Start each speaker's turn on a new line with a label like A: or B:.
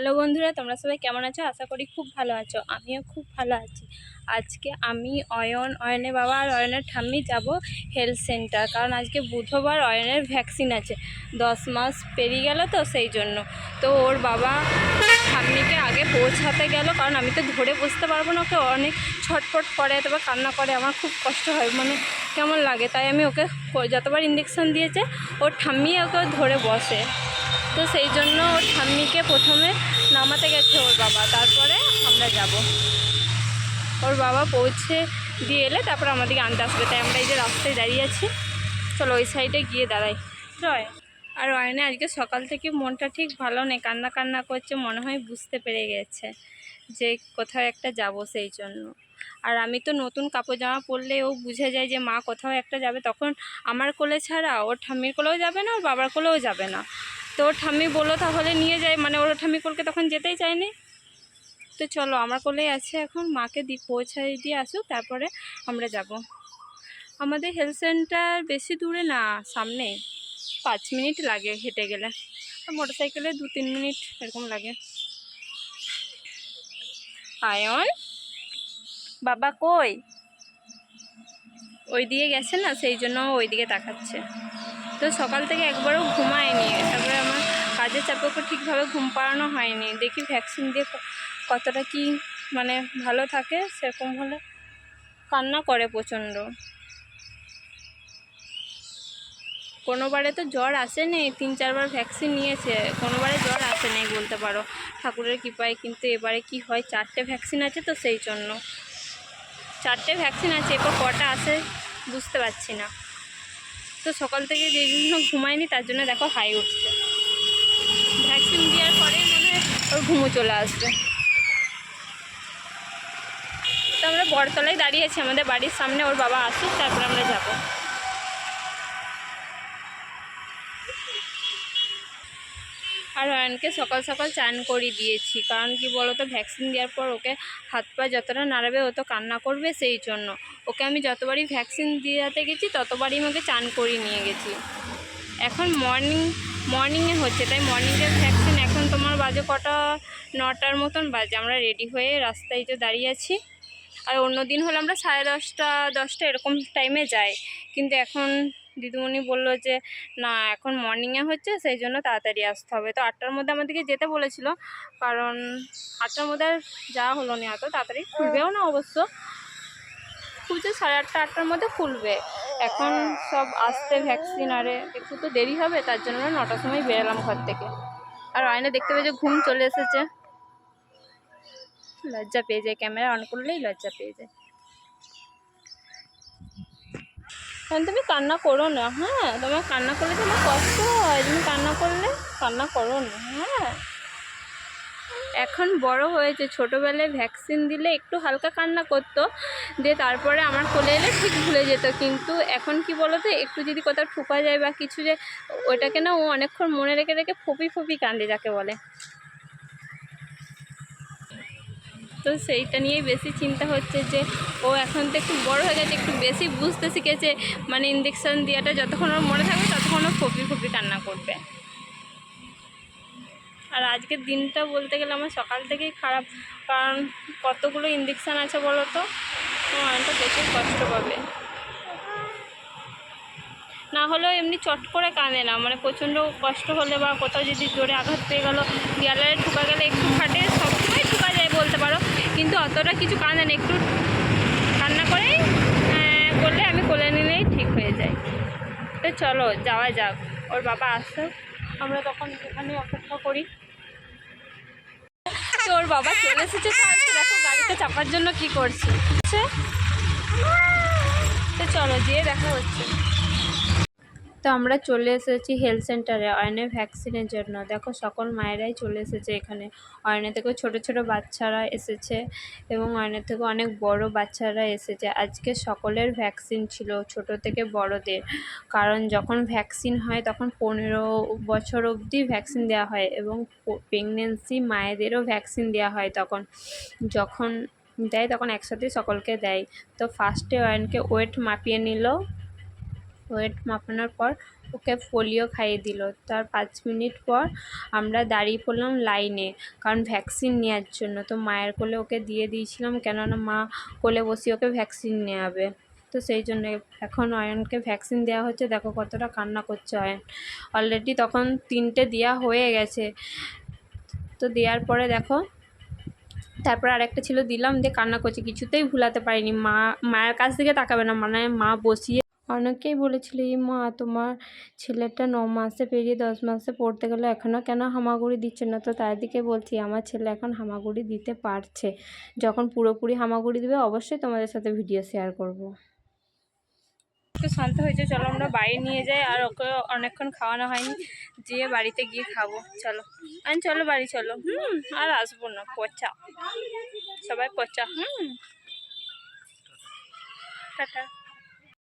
A: Hello বন্ধুরা, তোমরা সবাই কেমন আছো? আশা করি খুব ভালো আছো। আমিও খুব ভালো আছি। আজকে আমি অয়ন, অয়নের বাবা আর অয়নের ঠাম্মি যাব হেলথ সেন্টার কারণ আজকে বুধবার অয়নের ভ্যাকসিন আছে। দশ মাস পেরিয়ে গেল তো সেই জন্য। তো ওর বাবা ঠাম্মিকে আগে পৌঁছাতে গেল, কারণ আমি তো ধরে বসতে পারব না ওকে। অনেক ছটফট করে তবে কান্না করে, আমার খুব কষ্ট হয় মানে কেমন লাগে? তাই আমি ওকে যতবার ইঞ্জেকশন দিয়েছে, ওর ঠাম্মি ওকে ধরে বসে। তো সেই জন্য ওর ঠাম্মিকে প্রথমে নামাতে গেছে ওর বাবা, তারপরে আমরা যাব। ওর বাবা পৌঁছে দিয়ে এলে তারপর আমাদেরকে আনতে আসবে। তাই আমরা এই যে রাস্তায় দাঁড়িয়ে আছি, চলো ওই সাইডে গিয়ে দাঁড়াই। জয়। আর অয়নে আজকে সকাল থেকে মনটা ঠিক ভালো নেই, কান্না কান্না করছে, মনে হয় বুঝতে পেরে গেছে যে কোথাও একটা যাব সেই জন্য। আর আমি তো নতুন কাপড় জামা পরলে ও বুঝে যায় যে মা কোথাও একটা যাবে, তখন আমার কোলে ছাড়া ওর ঠাম্মির কোলেও যাবে না, ওর বাবার কোলেও যাবে না। তো ঠাম্মি বলল তাহলে নিয়ে যায় মানে ওর ঠাম্মি কোলকে তখন যেতেই চায়নি। তো চলো, আমার কোলেই আছে এখন। মাকে দি পৌঁছাই দিয়ে আসুক, তারপরে আমরা যাব। আমাদের হেলথ সেন্টার বেশি দূরে না, সামনে। পাঁচ মিনিট লাগে হেঁটে গেলে। আর মোটর সাইকেলে দু তিন মিনিট এরকম লাগে। আয়ন? বাবা কই? ওই দিকে গেছে না, সেই জন্য ওই দিকে তাকাচ্ছে। তো সকাল থেকে একবারও ঘুমায়নি। তারপরে আমার কাজের চাপে ঠিকভাবে ঘুম পাড়ানো হয়নি। দেখি ভ্যাকসিন দিয়ে কতটা কি মানে ভালো থাকে সেরকম হলে কান্না করে প্রচণ্ড। কোনোবারে তো জ্বর আসেনি, তিন চারবার ভ্যাকসিন নিয়েছে। কোনোবারে জ্বর আসেনি বলতে পারো। ঠাকুরের কৃপায় কিন্তু এবারে কি হয়, চারটে ভ্যাকসিন আছে তো সেই জন্য। চারটে ভ্যাকসিন আছে, এরপর কটা আসে বুঝতে পারছি না। তো সকাল থেকে যেই জন্য ঘুমায়নি তার জন্য দেখো হাই উঠছে ভ্যাকসিন দেওয়ার পরেই মনে হয় ওর ঘুমো চলে আসবে। তো আমরা বড়তলায় দাঁড়িয়ে আছি, আমাদের বাড়ির সামনে, ওর বাবা আসুক, তারপর আমরা যাব। আর অয়নকে সকাল সকাল চান করিয়ে দিয়েছি, কারণ কি বলতো, ভ্যাকসিন দেওয়ার পর ওকে হাত পা যতটা নাড়াবে, ও তো কান্না করবে সেই জন্য। ওকে আমি যতবারই ভ্যাকসিন দিয়াতে গেছি, ততবারই আমাকে চান করিয়ে নিয়ে গেছি। এখন মর্নিং মর্নিংয়ে হচ্ছে, তাই মর্নিংয়ের ভ্যাকসিন এখন তোমার বাজে কটা, নটার মতন বাজে। আমরা রেডি হয়ে রাস্তায় তো দাঁড়িয়ে আছি। আর অন্য দিন হলে আমরা সাড়ে দশটা দশটা এরকম টাইমে যাই। কিন্তু এখন দিদিমণি বলল যে, না, এখন মর্নিংয়ে হচ্ছে, সেই জন্য তাড়াতাড়ি আসতে হবে। তো আটটার মধ্যে আমাদেরকে যেতে বলেছিল। কারণ আটটার মধ্যে আর যাওয়া হলো না অত তাড়াতাড়ি। খুলবেও না অবশ্য। খুলছে সাড়ে আটটা, আটটার মধ্যে খুলবে। এখন সব আসতে ভ্যাকসিন আরে, একটু তো দেরি হবে, তার জন্য নটার সময় বেরোলাম ঘর থেকে। আর আয়না দেখতে পেয়েছে ঘুম চলে এসেছে। লজ্জা পেয়ে যায় ক্যামেরা অন করলেই লজ্জা পেয়ে যায়। কারণ তুমি কান্না করো না হ্যাঁ? তোমার কান্না করলে তোমার কষ্ট হয়, তুমি কান্না করলে কান্না করো না হ্যাঁ? এখন বড় হয়েছে। ছোটোবেলায় ভ্যাকসিন দিলে একটু হালকা কান্না করতো, দিয়ে তারপরে আমার কোলে এলে ঠিক ভুলে যেত। কিন্তু এখন কি বলো তো একটু যদি কোথাও ঠুকা যায় বা কিছু যে ওইটাকে না ও অনেকক্ষণ মনে রেখে রেখে ফপি ফপি কান্দে যাকে বলে। তো সেইটা নিয়েই বেশি চিন্তা হচ্ছে যে, ও এখন তো একটু বড় হয়ে গেছে, একটু বেশি বুঝতে শিখেছে। মানে ইঞ্জেকশন দেওয়াটা যতক্ষণ ওর মনে থাকবে, ততক্ষণ ও ফপি ফপি কান্না করবে। আর আজকের দিনটা বলতে গেলে আমার সকাল থেকেই খারাপ কারণ কতগুলো ইঞ্জেকশান আছে বলো তো? তো বেশি কষ্ট পাবে। না হলেও এমনি চট করে কাঁদে না মানে প্রচণ্ড কষ্ট হলে বা কোথাও যদি জোরে আঘাত পেয়ে গেলো দেয়ালে ঠুকা গেলে একটু ফাটে সবসময় ঠুকা যায় বলতে পারো কিন্তু অতটা কিছু কাঁদে না একটু কান্না করেই আহ, করলে আমি কোলে নিলেই ঠিক হয়ে যায়। তো চলো যাওয়া যাক ওর বাবা আসো আমরা তখন ওখানে অপেক্ষা করি। তো ওর বাবা চলে এসেছে দেখো গাড়িতে চাপার জন্য কি করছে? তো চলো, যেয়ে দেখা হচ্ছে তো আমরা চলে এসেছি হেলথ সেন্টারে অয়নের ভ্যাকসিনের জন্য। দেখো, সকল মায়েরাই চলে এসেছে এখানে। অয়নের থেকেও ছোট ছোট বাচ্চারা এসেছে এবং অয়নের থেকে অনেক বড় বাচ্চারা এসেছে। আজকে সকলের ভ্যাকসিন ছিল, ছোট থেকে বড়দের। কারণ যখন ভ্যাকসিন হয়, তখন পনেরো বছর অবধি ভ্যাকসিন দেওয়া হয় এবং প্রেগনেন্সি মায়েদেরও ভ্যাকসিন দেওয়া হয় তখন। যখন দেয়, তখন একসাথে সকলকে দেয়। তো ফার্স্টে অয়নকে ওয়েট মাপিয়ে নিল। ওয়েট মাপানোর পর ওকে পোলিও খাইয়ে দিল। তার পাঁচ মিনিট পর আমরা দাঁড়িয়ে পড়লাম লাইনে, কারণ ভ্যাকসিন নেওয়ার জন্য। তো মায়ের কোলে ওকে দিয়ে দিয়েছিলাম, কেননা মা কোলে বসিয়ে ওকে ভ্যাকসিন নেওয়াবে তো সেই জন্য এখন অয়নকে ভ্যাকসিন দেওয়া হচ্ছে। দেখো কতটা কান্না করছে অয়ন। অলরেডি তখন তিনটে দেওয়া হয়ে গেছে। তো দেওয়ার পরে দেখো, তারপর আরেকটা ছিল, দিলাম, দিয়ে কান্না করছে। কিছুতেই ভুলাতে পারিনি। মা, মায়ের কাছ থেকে তাকাবে না। মানে মা বসিয়ে অনেকেই বলেছিল, এই মা, তোমার ছেলেটা ন মাসে পেরিয়ে দশ মাসে পড়তে গেলে, এখনও কেন হামাগুড়ি দিচ্ছে না? তো তার দিকে বলছি, আমার ছেলে এখন হামাগুড়ি দিতে পারছে। যখন পুরোপুরি হামাগুড়ি দেবে, অবশ্যই তোমাদের সাথে ভিডিও শেয়ার করব। একটু শান্ত হয়েছে চলো আমরা বাইরে নিয়ে যাই, আর ওকে অনেকক্ষণ খাওয়ানো হয়নি, যেয়ে বাড়িতে গিয়ে খাব, চলো। আমি চলো বাড়ি, চলো। হুম, আর আসব না, পচা। সবাই পচা, হুম। টাটা।